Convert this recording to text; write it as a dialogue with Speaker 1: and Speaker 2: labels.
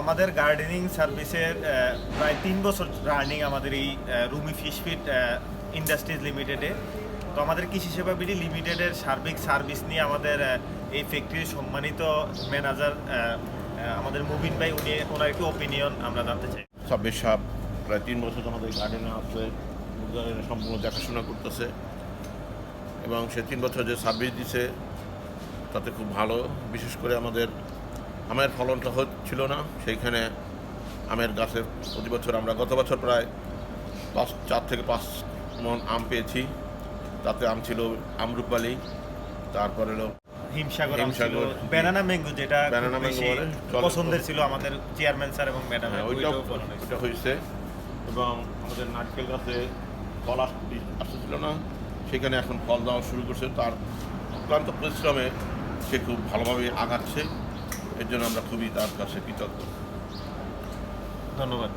Speaker 1: আমাদের গার্ডেনিং সার্ভিসের প্রায় তিন বছর রানিং আমাদের এই রুমি ফিশ ফিট ইন্ডাস্ট্রিজ লিমিটেডে তো আমাদের কৃষি সেবা বিডি লিমিটেডের সার্বিক সার্ভিস নিয়ে আমাদের এই ফ্যাক্টরির সম্মানিত ম্যানেজার আমাদের মুবিন ভাই, উনি ওনার একটু ওপিনিয়ন আমরা জানতে চাই।
Speaker 2: সাব্বির সাহেব প্রায় তিন বছর আমাদের গার্ডেনে আছে সম্পূর্ণ দেখাশোনা করতেছে। এবং সে তিন বছর যে সার্ভিস দিছে, তাতে খুব ভালো। বিশেষ করে আমাদের আমের ফলনটা হচ্ছিল না। সেইখানে আমের গাছের প্রতি বছর আমরা গত বছর প্রায় পাঁচ চার থেকে পাঁচ মন আম পেয়েছি। তাতে আম ছিল আমরুপালি তারপরে হলো
Speaker 1: হিমসাগর
Speaker 2: হিমসাগর।
Speaker 1: ব্যানানা ম্যাঙ্গো যেটা
Speaker 2: Banana বলে।
Speaker 1: পছন্দের ছিল আমাদের চেয়ারম্যান স্যার এবং ম্যাডাম
Speaker 2: হ্যাঁ, ওইটাও ওইটা হয়েছে। এবং আমাদের নারকেল গাছে ফল আসতেছিল না। সেখানে এখন ফল দেওয়া শুরু করছে। তার অক্লান্ত পরিশ্রমে সে খুব ভালোভাবে আগাচ্ছে। এর জন্য আমরা খুবই তার কাছে কৃতজ্ঞ।
Speaker 1: ধন্যবাদ